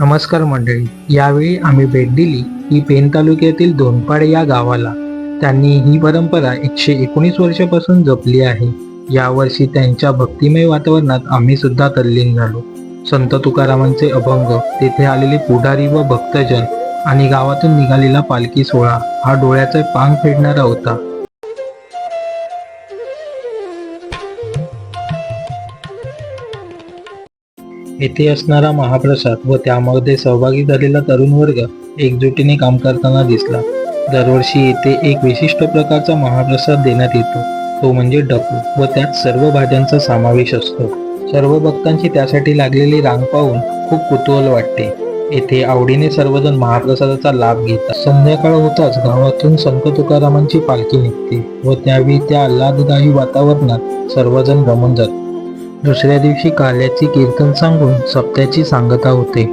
नमस्कार मंडळी यावेळी आम्ही भेट दिली ही पेन तालुक्यातील दोनपाड या गावाला. त्यांनी ही परंपरा एकशे एकोणीस वर्षापासून जपली आहे. यावर्षी त्यांच्या भक्तिमय वातावरणात आम्ही सुद्धा तल्लीन झालो. संत तुकारामांचे अभंग तेथे आलेले पुढारी व भक्तजन आणि गावातून निघालेला पालखी सोहळा हा डोळ्याचा पांग फेडणारा होता. येथे असणारा महाप्रसाद व त्यामध्ये सहभागी झालेला तरुण वर्ग एकजुटीने काम करताना दिसला. दरवर्षी येथे एक विशिष्ट प्रकारचा महाप्रसाद देण्यात येतो. तो म्हणजे डकू व त्यात सर्व भाज्यांचा समावेश असतो. सर्व भक्तांची त्यासाठी लागलेली रांग पाहून खूप कुतूहल वाटते. येथे आवडीने सर्वजण महाप्रसादाचा लाभ घेतात. संध्याकाळ होताच गावातून संत तुकारामांची पालखी निघते व त्यावेळी त्या आल्हाददायी वातावरणात सर्वजण रमून जातात. दुसऱ्या दिवशी काल्याची कीर्तन सांगून सप्त्याची सांगता होते.